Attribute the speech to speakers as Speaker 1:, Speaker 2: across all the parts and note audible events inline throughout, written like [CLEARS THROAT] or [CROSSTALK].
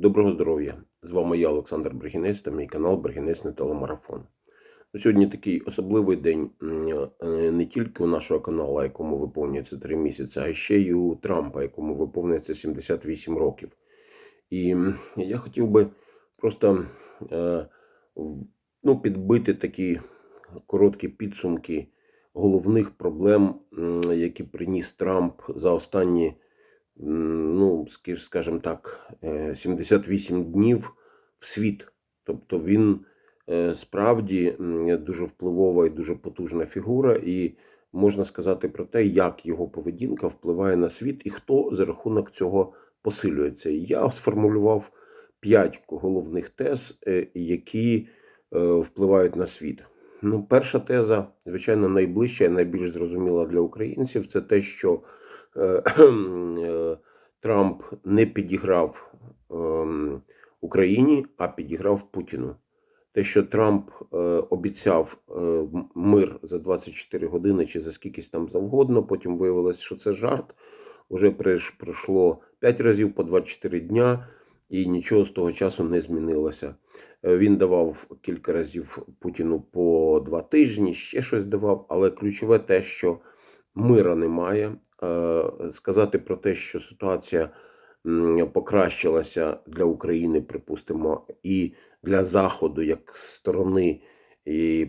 Speaker 1: Доброго здоров'я! З вами я, Олександр Бригінець, та мій канал Бригінець Телемарафон. Ну, Сьогодні такий особливий день е, не тільки у нашого каналу, якому виповнюється 3 місяці, а ще й у Трампа, якому виповнюється 78 років. І я хотів би просто е, ну, підбити такі короткі підсумки головних проблем, які приніс Трамп за останні ну, скаж- скажімо так, е, 78 днів в світ. Тобто він е, справді дуже впливова і дуже потужна фігура, і можна сказати про те, як його поведінка впливає на світ і хто за рахунок цього посилюється. Я сформулював п'ять головних тез, е, які е, впливають на світ. Ну, перша теза, звичайно, найближча і найбільш зрозуміла для українців, це те, що [CLEARS THROAT] Трамп не підіграв ем, Україні, а підіграв Путіну. Те, що Трамп е, обіцяв е, мир за 24 години чи за скількись там завгодно, потім виявилось, що це жарт. Уже пройшло 5 разів по 24 дня, і нічого з того часу не змінилося. Е, Він давав кілька разів Путіну по два тижні, ще щось давав, але ключове те, що мира немає. Е, Сказати про те, що ситуація покращилася для України, припустимо, і для Заходу, як сторони,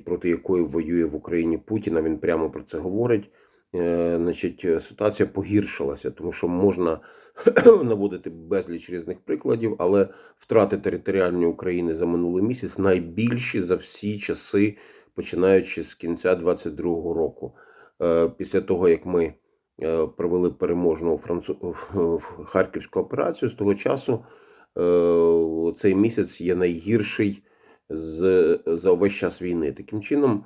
Speaker 1: проти якої воює в Україні Путіна, він прямо про це говорить. Е, Значить, ситуація погіршилася, тому що можна [CLEARS THROAT] наводити безліч різних прикладів, але втрати територіальної України за минулий місяць найбільші за всі часи, починаючи з кінця 22-го року. Е, Після того, як ми провели переможну францу... харківську операцію, з того часу е, цей місяць є найгірший з, за увесь час війни. Таким чином,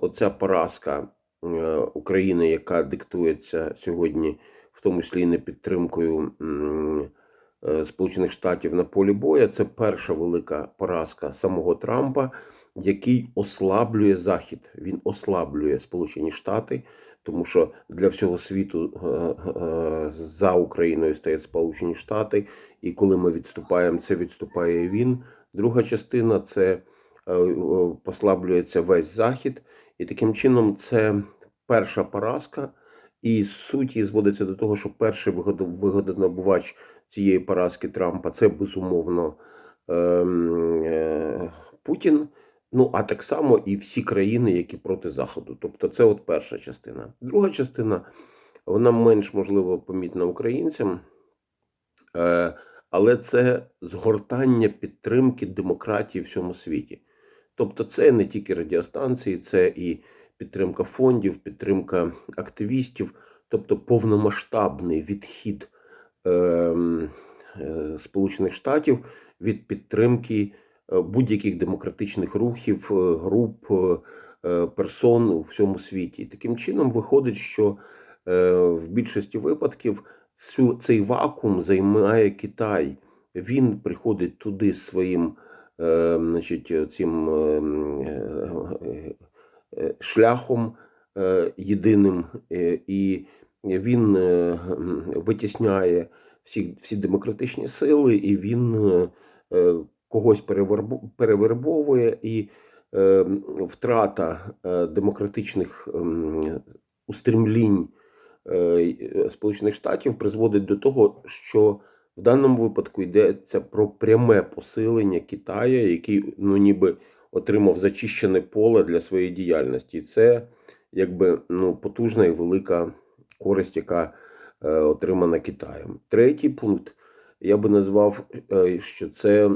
Speaker 1: оця поразка е, України, яка диктується сьогодні, в тому числі не підтримкою е, Сполучених Штатів на полі бою, це перша велика поразка самого Трампа, який ослаблює Захід. Він ослаблює Сполучені Штати, тому що для всього світу е, е, за Україною стоять Сполучені Штати, і коли ми відступаємо, це відступає він. Друга частина це е, е, послаблюється весь захід, і таким чином це перша поразка. І суть її зводиться до того, що перший вигодо- вигодонабувач цієї поразки Трампа це безумовно ем, е, Путін. Ну а так само і всі країни, які проти Заходу. Тобто, це от перша частина. Друга частина, вона менш можливо помітна українцям. Е, але це згортання підтримки демократії в всьому світі. Тобто, це не тільки радіостанції, це і підтримка фондів, підтримка активістів, тобто повномасштабний відхід ем, е, Сполучених Штатів від підтримки будь-яких демократичних рухів, е, груп, е, е, персон у всьому світі. Таким чином виходить, що е, в більшості випадків цю, цей вакуум займає Китай. Він приходить туди своїм е, значить, цим е, е, е, шляхом е, єдиним, е, і він е, витісняє всі, всі демократичні сили, і він е, е, когось перевербовує, і е, втрата е, демократичних ем, устремлінь е, Сполучених Штатів призводить до того, що в даному випадку йдеться про пряме посилення Китая, який ну ніби отримав зачищене поле для своєї діяльності. Це якби ну потужна і велика користь, яка е, отримана Китаєм. Третій пункт я би назвав, е, що це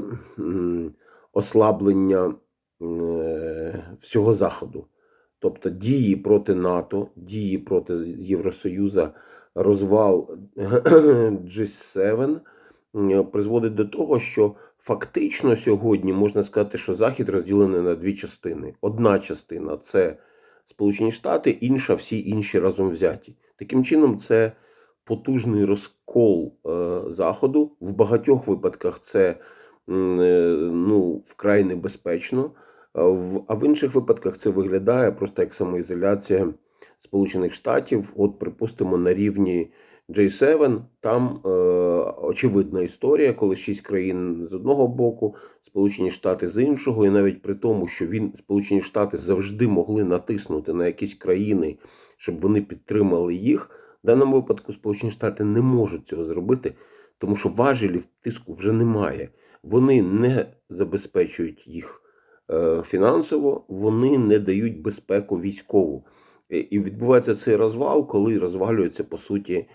Speaker 1: ослаблення е, всього заходу. Тобто дії проти НАТО, дії проти Євросоюзу, розвал [CLEARS THROAT] G7 призводить до того, що фактично сьогодні можна сказати, що Захід розділений на дві частини. Одна частина це Сполучені Штати, інша всі інші разом взяті. Таким чином, це потужний розкол е, Заходу. В багатьох випадках це е, ну, вкрай небезпечно. А в, інших випадках це виглядає просто як самоізоляція Сполучених Штатів, от, припустимо, на рівні J7, там е, очевидна історія, коли шість країн з одного боку, Сполучені Штати з іншого, і навіть при тому, що він Сполучені Штати завжди могли натиснути на якісь країни, щоб вони підтримали їх. Даному випадку Сполучені Штати не можуть цього зробити, тому що важелів тиску вже немає. Вони не забезпечують їх е, фінансово, вони не дають безпеку військову. Е, І відбувається цей розвал, коли розвалюється по суті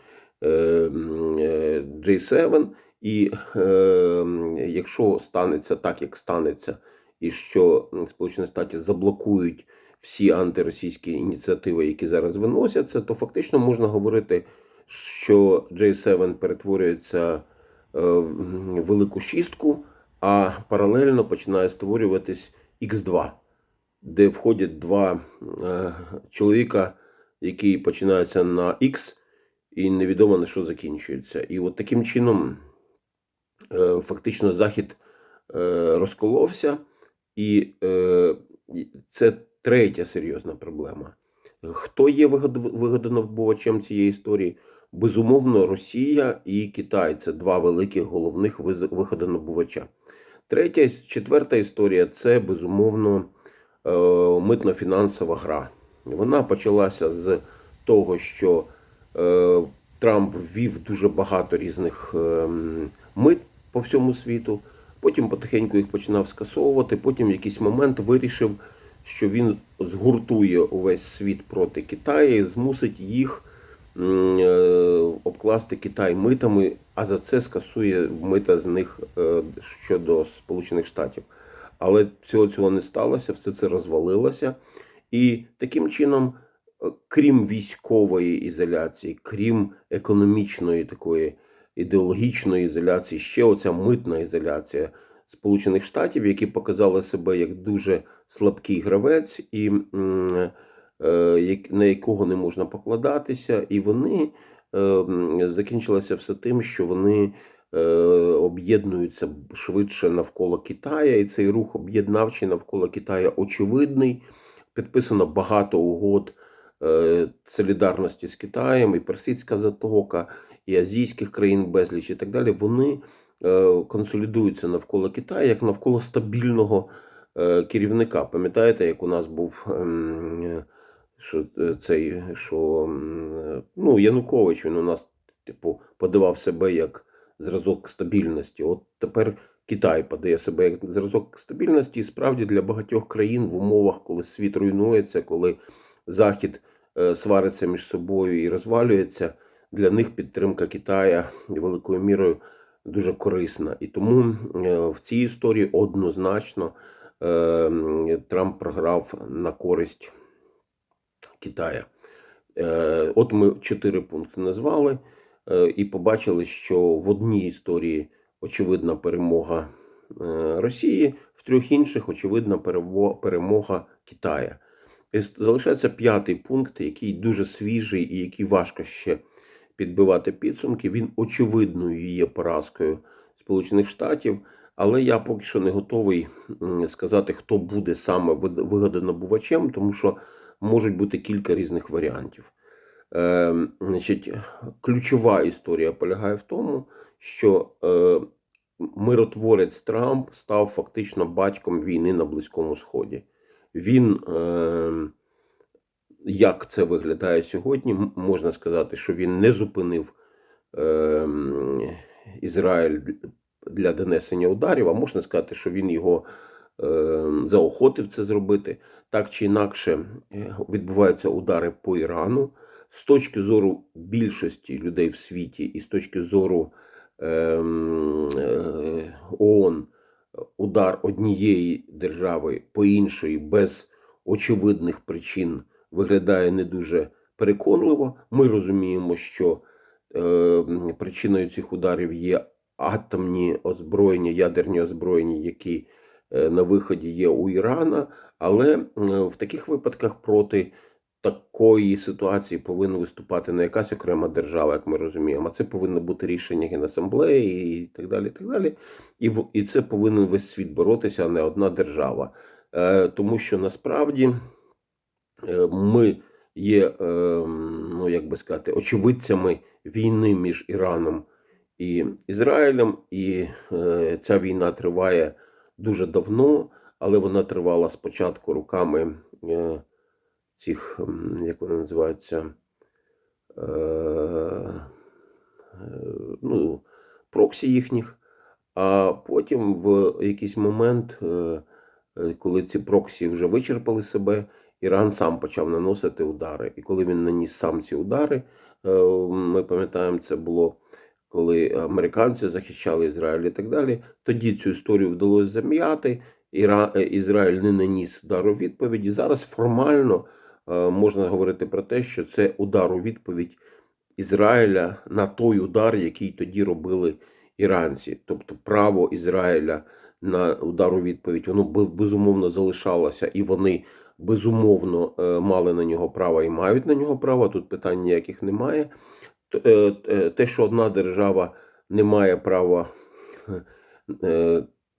Speaker 1: е, е, J7. І е, якщо станеться так, як станеться, і що Сполучені Штати заблокують всі антиросійські ініціативи, які зараз виносяться, то фактично можна говорити, що J7 перетворюється е, в велику шістку, а паралельно починає створюватись X2, де входять два е, чоловіка, які починаються на X, і невідомо на що закінчується. І от таким чином е, фактично Захід розколовся, і це третя серйозна проблема. Хто є вигод- вигодонабувачем цієї історії? Безумовно, Росія і Китай це два великих головних виходонабувача. Третя, четверта історія це безумовно е, митно-фінансова гра. Вона почалася з того, що е, Трамп ввів дуже багато різних е, мит по всьому світу. Потім потихеньку їх починав скасовувати. Потім в якийсь момент вирішив, що він згуртує увесь світ проти Китаю і змусить їх е, обкласти Китай митами, а за це скасує мита з них е, щодо Сполучених Штатів. Але всього цього не сталося, все це розвалилося. І таким чином, е, крім військової ізоляції, крім економічної такої ідеологічної ізоляції, ще оця митна ізоляція Сполучених Штатів, які показали себе як дуже слабкий гравець, і е, на якого не можна покладатися, і вони е, закінчилося все тим, що вони е, об'єднуються швидше навколо Китая, і цей рух об'єднавчий навколо Китая очевидний. Підписано багато угод солідарності з Китаєм, і Персидська затока, і азійських країн безліч, і так далі. Вони е, консолідуються навколо Китаю як навколо стабільного е, керівника. Пам'ятаєте, як у нас був ем, що е, цей, що ну, Янукович, він у нас, типу, подавав себе як зразок стабільності. От тепер Китай подає себе як зразок стабільності, і справді для багатьох країн в умовах, коли світ руйнується, коли Захід свариться між собою і розвалюється, для них підтримка Китая великою мірою дуже корисна. І тому е, в цій історії однозначно е, Трамп програв на користь Китая. Е, От ми чотири пункти назвали і побачили, що в одній історії очевидна перемога Росії, в трьох інших очевидна перемога Китая. Залишається п'ятий пункт, який дуже свіжий і який важко ще підбивати підсумки. Він очевидною є поразкою Сполучених Штатів, але я поки що не готовий сказати, хто буде саме вид- вигодонабувачем, тому що можуть бути кілька різних варіантів. Е, значить, ключова історія полягає в тому, що е, миротворець Трамп став фактично батьком війни на Близькому Сході. Він, е, як це виглядає сьогодні, можна сказати, що він не зупинив е, Ізраїль для донесення ударів, а можна сказати, що він його е, заохотив це зробити. Так чи інакше е, відбуваються удари по Ірану. З точки зору більшості людей в світі, і з точки зору ем, е, ООН, удар однієї держави по іншої без очевидних причин виглядає не дуже переконливо. Ми розуміємо, що е, причиною цих ударів є атомні озброєння, ядерні озброєння, які е, на виході є у Ірана, але е, в таких випадках проти такої ситуації повинна виступати не якась окрема держава, як ми розуміємо, а це повинно бути рішення Генасамблеї і так далі. І, так далі. І, і це повинен весь світ боротися, а не одна держава. Е, тому що насправді ми є, е, ну як би сказати, очевидцями війни між Іраном і Ізраїлем. І е, ця війна триває дуже давно, але вона тривала спочатку руками е, цих, як вони називаються, е, е, ну, проксі їхніх. А потім в якийсь момент, е, е, коли ці проксі вже вичерпали себе, Іран сам почав наносити удари. І коли він наніс сам ці удари, е, ми пам'ятаємо, це було коли американці захищали Ізраїль і так далі. Тоді цю історію вдалося зам'яти. Е, Ізраїль не наніс удару відповіді. Зараз формально е, можна говорити про те, що це удар у відповідь Ізраїля на той удар, який тоді робили іранці. Тобто право Ізраїля на удар у відповідь, воно безумовно залишалося, і вони безумовно е, мали на нього право і мають на нього право. Тут питань ніяких немає. Е, е, Те, що одна держава не має права,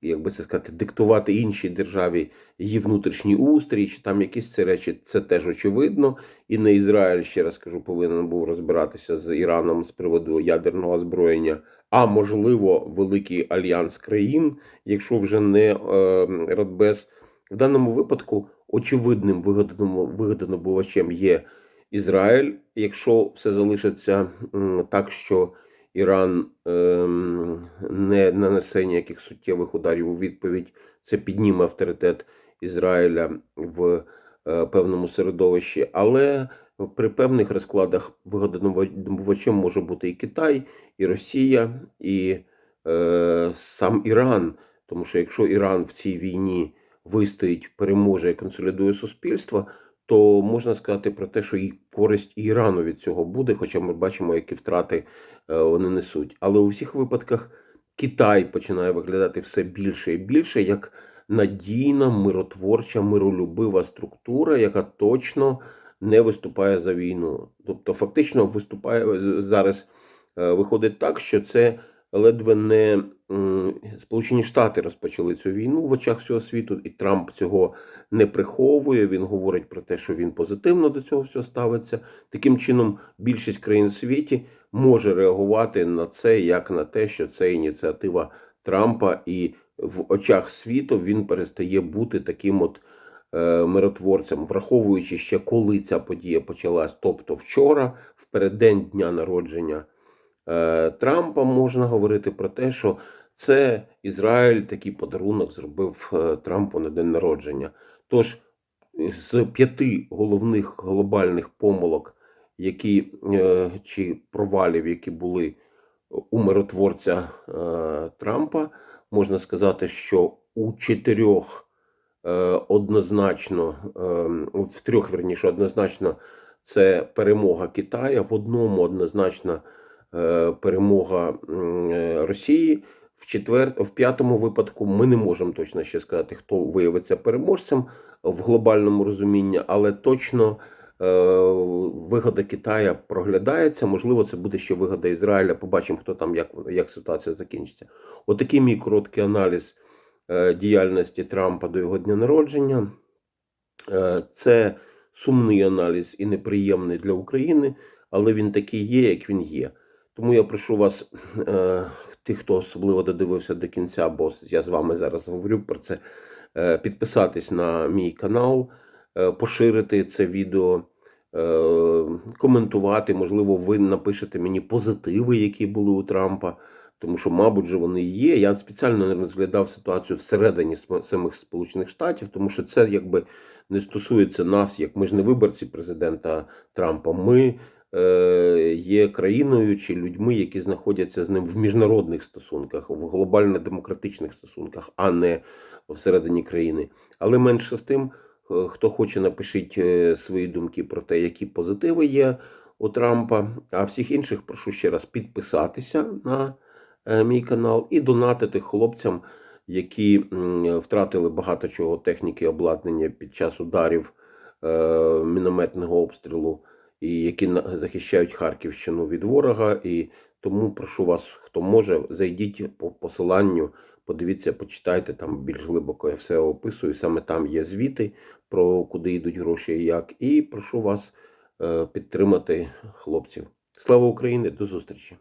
Speaker 1: як би це сказати, диктувати іншій державі її внутрішній устрій, чи там якісь ці речі, це теж очевидно. І не Ізраїль, ще раз кажу, повинен був розбиратися з Іраном з приводу ядерного озброєння, а можливо, великий альянс країн, якщо вже не Радбез. В даному випадку очевидним вигодонабувачем є Ізраїль. Якщо все залишиться так, що Іран ем, не нанесе ніяких суттєвих ударів у відповідь, це підніме авторитет Ізраїля в е, певному середовищі, але при певних розкладах вигодонабувачем може бути і Китай, і Росія, і е, сам Іран. Тому що якщо Іран в цій війні вистоїть, переможе і консолідує суспільство, то можна сказати про те, що і користь Ірану від цього буде, хоча ми бачимо, які втрати е, вони несуть. Але у всіх випадках Китай починає виглядати все більше і більше як надійна, миротворча, миролюбива структура, яка точно не виступає за війну. Тобто, фактично, виступає е, зараз. е, Виходить так, що це ледве не Сполучені Штати розпочали цю війну в очах всього світу, і Трамп цього не приховує. Він говорить про те, що він позитивно до цього всього ставиться. Таким чином, більшість країн світі може реагувати на це як на те, що це ініціатива Трампа, і в очах світу він перестає бути таким от е, миротворцем, враховуючи ще коли ця подія почалась, тобто вчора, в переддень дня народження Трампа, можна говорити про те, що це Ізраїль такий подарунок зробив е, Трампу на день народження. Тож з п'яти головних глобальних помилок, які е, чи провалів, які були у миротворця е, Трампа, можна сказати, що у чотирьох е, однозначно, е, в трьох верніше, однозначно це перемога Китая, в одному однозначно е, перемога е, Росії. В четвер... в п'ятому випадку ми не можемо точно ще сказати, хто виявиться переможцем в глобальному розумінні, але точно е, вигода Китая проглядається. Можливо, це буде ще вигода Ізраїля. Побачимо, хто там, як, як ситуація закінчиться. Отакий мій короткий аналіз е, діяльності Трампа до його дня народження. Е, це сумний аналіз і неприємний для України, але він такий є, як він є. Тому я прошу вас, е, тих, хто особливо додивився до кінця, бо я з вами зараз говорю про це, е, підписатись на мій канал, е, поширити це відео, коментувати. Можливо, ви напишете мені позитиви, які були у Трампа, тому що, мабуть, же вони є. Я спеціально не розглядав ситуацію всередині самих Сполучених Штатів, тому що це якби не стосується нас, як ми ж не виборці президента Трампа. Ми є країною чи людьми, які знаходяться з ним в міжнародних стосунках, в глобально-демократичних стосунках, а не всередині країни. Але менше з тим, е, хто хоче, напишіть е, свої думки про те, які позитиви є у Трампа. А всіх інших прошу ще раз підписатися на е, мій канал і донатити хлопцям, які втратили багато чого техніки, обладнання під час ударів е, мінометного обстрілу, і які захищають Харківщину від ворога. І тому прошу вас, хто може, зайдіть по посиланню, подивіться, почитайте там більш глибоко. Я все описую. Саме там є звіти про куди йдуть гроші і як. І прошу вас е, підтримати хлопців. Слава Україні! До зустрічі!